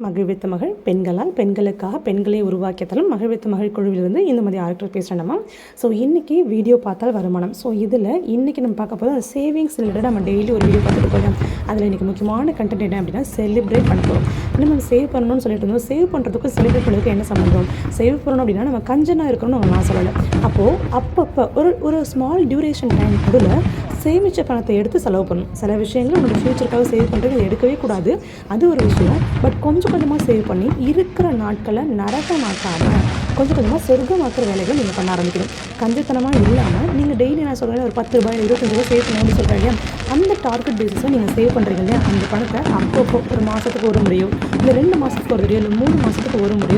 மகிழ்வித்த மகள் பெண்களால் பெண்களுக்காக பெண்களை உருவாக்கிய தளம் மகிழ்வித்த மகள் குழுவிலிருந்து இந்த மாதிரி ஆர்டர் பேசுகிறேன் ஸோ இன்றைக்கி வீடியோ பார்த்தால் வருமானம். ஸோ இதில் இன்றைக்கி நம்ம பார்க்க போதும் சேவிங்ஸ் ரிலேட்டட் நம்ம டெய்லி ஒரு வீடியோ பார்த்துட்டு போகலாம் அதில் இன்றைக்கி முக்கியமான கண்டென்ட் என்ன அப்படின்னா செலிப்ரேட் பண்ண போகிறோம் நம்ம சேவ் பண்ணணும்னு சொல்லிட்டு இருந்தோம். சேவ் பண்ணுறதுக்கும் செலிப்ரேட் பண்ணுறதுக்கு என்ன சம்மந்தம் சேவ் பண்ணணும் அப்படின்னா நம்ம கஞ்சனாக இருக்கணும்னு நான் சொல்லலை அப்போது அப்பப்போ ஒரு ஒரு ஸ்மால் டியூரேஷன் டைம் கூட சேமித்த பணத்தை எடுத்து செலவு பண்ணணும். சில விஷயங்கள் உங்களோட ஃப்யூச்சருக்காக சேவ் பண்ணுறது எடுக்கவே கூடாது. அது ஒரு விஷயம். பட் கொஞ்சம் கொஞ்சமாக சேவ் பண்ணி இருக்கிற நாட்களை நரகமாக்காமல் கொஞ்சம் கொஞ்சமாக சொர்க்கமாக்குற வேலைகள் நீங்கள் பண்ண ஆரம்பிக்கணும். கஞ்சத்தனமாக இல்லாமல் நீங்கள் டெய்லி நான் சொல்கிறேன் ஒரு பத்து ரூபாய் இருபத்தஞ்சு ரூபாய் சேவ் பண்ணணும்னு சொல்கிறேன் இல்லையா? அந்த டார்கெட் பேசிஸில் நீங்கள் சேவ் பண்ணுறீங்க இல்லையா? அந்த பணத்தை அப்பப்போ ஒரு மாதத்துக்கு ஒரு முறையோ இல்லை ரெண்டு மாதத்துக்கு ஒரு முறையோ இல்லை மூணு மாதத்துக்கு ஒரு முறையோ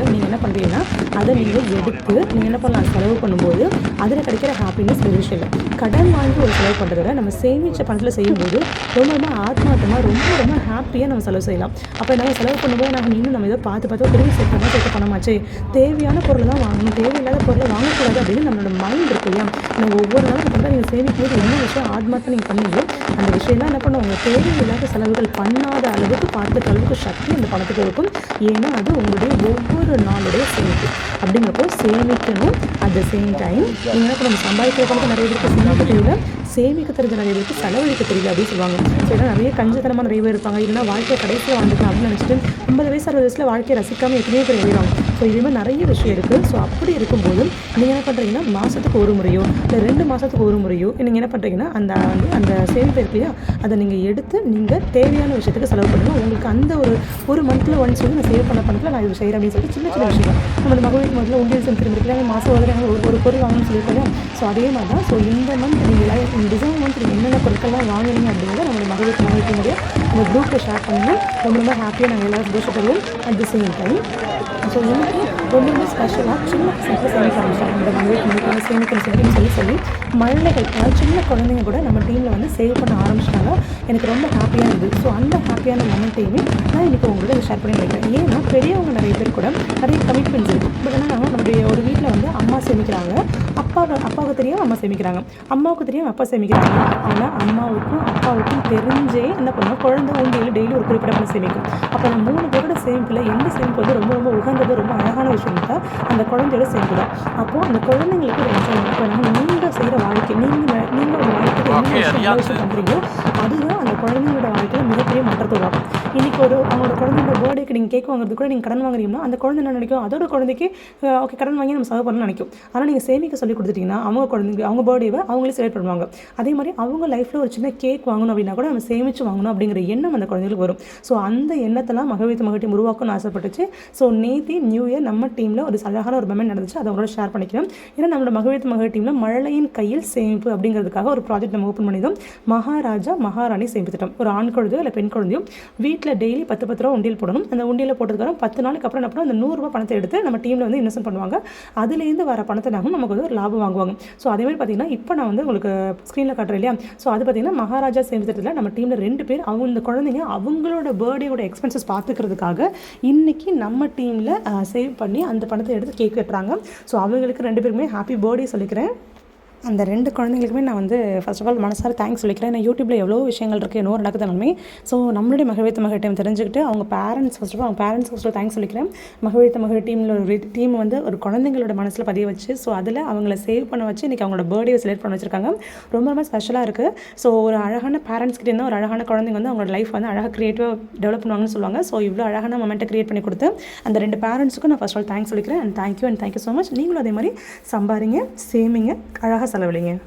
அதை நீங்கள் எடுத்து நீங்கள் என்ன பண்ணலாம் செலவு பண்ணும்போது அதில் கிடைக்கிற ஹாப்பினஸ் ஒரு விஷயம் இல்லை. கடன் வாங்கி ஒரு செலவு பண்ணுறத விட நம்ம சேமிச்ச பணத்தில் செய்யும்போது ரொம்ப ரொம்ப ஆத்மார்த்தமாக ரொம்ப ரொம்ப ஹாப்பியாக நம்ம செலவு செய்யலாம். அப்போ நம்ம செலவு பண்ணும்போது நாங்கள் இன்னும் நம்ம இதை பார்த்து பார்த்து திரும்பி சேர்க்கணும் சேர்த்து பணமாச்சு. தேவையான பொருள் தான் வாங்கணும். தேவையில்லாத பொருளை வாங்கக்கூடாது அப்படின்னு நம்மளோட மைண்ட் இருக்கு இல்லையா? நம்ம ஒவ்வொரு நாளும் பார்த்தா நீங்கள் சேமிக்கும்போது என்ன விஷயம் ஆத்மார்த்தம் நீங்கள் பண்ணீங்க அந்த விஷயம்லாம் என்ன பண்ணுவோம் உங்கள் தேவையில்லாத செலவுகள் பண்ணாத அளவுக்கு பார்த்துக்க அளவுக்கு சக்தி அந்த பணத்துக்கு இருக்கும். ஏன்னா அது உங்களுடைய ஒவ்வொரு நாளுடைய சேமிப்பு. அப்படிங்கிறப்போ சேமிக்கணும். அட் த சேம் டைம் நீங்கள் இப்போ நம்ம சம்பாதிக்கிற பணத்தை நிறைய பேருக்கு சேமிக்க தெரியல. சேமிக்க தெரிஞ்ச நிறைய பேருக்கு செலவழிக்க தெரியல அப்படின்னு சொல்லுவாங்க. ஸோ ஏன்னா நிறைய கஞ்சத்தனமாக நிறைய பேர் இருப்பாங்க. இல்லைன்னா வாழ்க்கையை கடைசியில் வாழ்ந்துக்கலாம் அப்படின்னு நினச்சிட்டு ஐம்பது வயசு அறுபது வயசில் வாழ்க்கையை ரசிக்காமல் எத்தனையோ பேர் எழுதிடுவாங்க ஸோ இதுமாதிரி நிறைய விஷயம் இருக்குது ஸோ அப்படி இருக்கும்போது நீங்கள் என்ன பண்ணுறீங்கன்னா மாதத்துக்கு ஒரு முறையோ இல்லை ரெண்டு மாதத்துக்கு ஒரு முறையோ நீங்கள் என்ன பண்ணுறீங்கன்னா அந்த வந்து அந்த சேமிப்பு இருக்கு இல்லையா? அதை நீங்கள் எடுத்து நீங்கள் தேவையான விஷயத்துக்கு செலவு பண்ணுங்கள் உங்களுக்கு அந்த ஒரு ஒரு மந்த்தில் ஒன்ஸ் வந்து நான் சேவ் பண்ண பணத்தில் நான் இது செய்கிறேன் அப்படின்னு சொல்லிட்டு சின்ன சின்ன விஷயம் நம்ம அந்த மகளிர் முதல்ல உண்டியல் செலுத்தி திரும்ப மாதம் ஒரு ஒரு ஒரு பொருள் வாங்கணும்னு சொல்லியிருக்கோம் ஸோ அதே மாதிரி தான் ஸோ இந்த மந்த் நீங்கள் டிசம்பர் மந்த் நீங்கள் என்னென்ன பொருட்கள்லாம் வாங்கினீங்க அப்படிங்கிறத நம்மளுடைய மகளிர் மகளிர் அந்த குரூப்பில் ஷேர் பண்ணால் ரொம்ப ரொம்ப ஹாப்பியாக நாங்கள் எல்லோரும் சந்தோஷப்படுவோம் at the same time so எனக்கு ரொம்ப ரொம்ப ஸ்பெஷலாக சின்ன பசங்களை சேமிக்க ஆரம்பிச்சாங்க நம்ம மகளிர் மகளிர் சேமிக்கணும் சேமிக்கணும் சொல்லி சொல்லி மழலைகள் அதாவது சின்ன குழந்தைங்க கூட நம்ம டீமில் வந்து சேவ் பண்ண ஆரம்பிச்சிட்டாங்க. எனக்கு ரொம்ப ஹாப்பியாக இருந்தது. ஸோ அந்த ஹாப்பியான மொமெண்ட்டையுமே நான் இன்றைக்கி உங்களோட ஷேர் பண்ணி வைக்கிறேன் ஏன்னா பெரியவங்க நிறைய பேர் கூட நிறைய கமிட்மெண்ட்ஸ் இருக்குது பட் ஆனால் நம்மளுடைய ஒரு வீட்டில் வந்து அம்மா சேமிக்கிறாங்க. அப்பாவை அப்பாவுக்கு தெரியும் அம்மா சேமிக்கிறாங்க. அம்மாவுக்கு தெரியும் அப்பா சேமிக்கிறாங்க. ஆனால் அம்மாவுக்கும் அப்பாவுக்கும் தெரிஞ்சே என்ன பண்ணுவோம் குழந்தை உண்டியில் டெய்லி ஒரு குறிப்பிட்ட பணம் சேமிக்கும். அப்போ அந்த மூணு பேரோட சேமிப்பில் எந்த சேமிப்பு வந்து ரொம்ப ரொம்ப உகந்தது ரொம்ப அழகான விஷயம் தான் அந்த குழந்தையோட சேமிப்பு தான். அப்போது அந்த குழந்தைங்களுக்கு ஒரு என்ஜாய் இப்போ நீங்கள் செய்கிற வாழ்க்கை நீங்கள் நீங்கள் ஒரு வாழ்க்கைக்கு என்ன விஷயம் அதுதான் அந்த குழந்தைங்களோட வாழ்க்கை. மிகப்பெரிய மாற்றத்தை உருவாக்கும். இன்றைக்கி ஒரு அவங்களோட குழந்தையோட பர்த்டேக்கு நீங்கள் கேக் வாங்குறது கூட நீங்கள் கடன் வாங்குறீங்கன்னா அந்த குழந்தை என்ன நினைக்கும்? அதோட குழந்தைக்கு ஓகே கடன் வாங்கி நம்ம செலவு பண்ணணும்னு நினைக்கும். ஆனால் நீங்கள் சேமிக்க சொல்லி கொடுத்துட்டிங்கன்னா அவங்க குழந்தைங்க அவங்க பர்த்டேவை அவங்களே செலக்ட் பண்ணுவாங்க. அதே மாதிரி அவங்க லைஃப்பில் ஒரு சின்ன கேக் வாங்கணும் அப்படின்னா கூட நம்ம சேமித்து வாங்கணும் அப்படிங்கிற எண்ணம் அந்த குழந்தைகளுக்கு வரும். ஸோ அந்த எண்ணத்தெல்லாம் மகவித்து மகட்டி உருவாக்கணும்னு ஆசைப்பட்டுச்சு. ஸோ நேத்தி நியூ இயர் நம்ம டீமில் ஒரு அழகான ஒரு மெமெண்ட் நடந்துச்சு. அதை அவங்களோட ஷேர் பண்ணிக்கிறோம் ஏன்னா நம்மளோட மகவித்து மகட்டி டீமில் மழையின் கையில் சேமிப்பு அப்படிங்கிறதுக்காக ஒரு ப்ராஜெக்ட் நம்ம ஓப்பன் பண்ணியிருந்தோம். மகாராஜா மகாராணி சேமிப்பு திட்டம் ஒரு ஆண் குழந்தையோ இல்லை பெண் குழந்தையோ வீட்டில் டெய்லி பத்து பத்து ரூபா உண்டியல் போடணும். அந்த உண்டியில் போட்டதுக்கப்புறம் பத்து நாளுக்கு அப்புறம் என்ன பண்ணுவோம்? அந்த நூறுரூவா பணத்தை எடுத்து நம்ம டீமில் வந்து இன்வெஸ்ட் பண்ணுவாங்க. அதுலேருந்து வர பணத்தை நாங்கள் நமக்கு வந்து ஒரு லாபம் வாங்குவாங்க. ஸோ அதே மாதிரி பார்த்தீங்கன்னா இப்போ நான் வந்து உங்களுக்கு ஸ்க்ரீனில் காட்டுறேன் இல்லையா? ஸோ அது பார்த்தீங்கன்னா மகாராஜா சேமிப்பு திட்டத்தில் நம்ம டீமில் ரெண்டு பேர் அவங்க இந்த குழந்தைங்க அவங்களோட பர்த்டேயோட எக்ஸ்பென்சஸ் பார்த்துக்கிறதுக்காக இன்றைக்கி நம்ம டீமில் சேவ் பண்ணி அந்த பணத்தை எடுத்து கேக் கட்டுறாங்க ஸோ அவங்களுக்கு ரெண்டு பேருமே ஹாப்பி பர்த்டே சொல்லிக்கிறேன். அந்த ரெண்டு குழந்தைங்களுக்குமே நான் வந்து ஃபர்ஸ்ட் ஆஃப் ஆல் மனசார தேங்க்ஸ் சொல்லிக்கிறேன். ஏன்னா யூடியூப்பில் எவ்வளோ விஷயங்கள் இருக்குது என்னவோ நடக்குதுனாலுமே ஸோ நம்மளுடைய மகவேத்த மகள் டீம் தெரிஞ்சுக்கிட்டு அவங்க பேரண்ட்ஸ் ஃபஸ்ட் ஆஃப் ஆல் அவங்க பேரண்ட்ஸ் ஃபஸ்ட்டு தேங்க்ஸ் சொல்லிக்கிறேன். மகவேத்த மகள் டீமில் ஒரு டீம் வந்து ஒரு குழந்தைங்களோட மனசில் பதிய வச்சு ஸோ அதில் அவங்கள சேவ் பண்ண வச்சு இன்றைக்கி அவங்களோட பர்த்டே செலக்ட் பண்ண வச்சிருக்காங்க. ரொம்ப ரொம்ப ஸ்பெஷலாக இருக்குது ஸோ ஒரு அழகான பேரண்ட்ஸ் கிட்டே இருந்தால் ஒரு அழகான குழந்தைங்க வந்து அவங்களோட லைஃப் வந்து அழகாக க்ரியேட்டிவாக டெவலப் பண்ணுவாங்கன்னு சொல்லுவாங்க. ஸோ இவ்வளோ அழகான மொமெண்ட்டை க்ரியேட் பண்ணி கொடுத்து அந்த ரெண்டு பேரண்ட்ஸுக்கும் நான் ஃபஸ்ட் ஆல் தேங்க்ஸ் சொல்லிக்கிறேன். And thank you and thank you so much நீங்களும் அதே மாதிரி சம்பாரிங்க சேமிங்க அழகாக hasta la Blingue.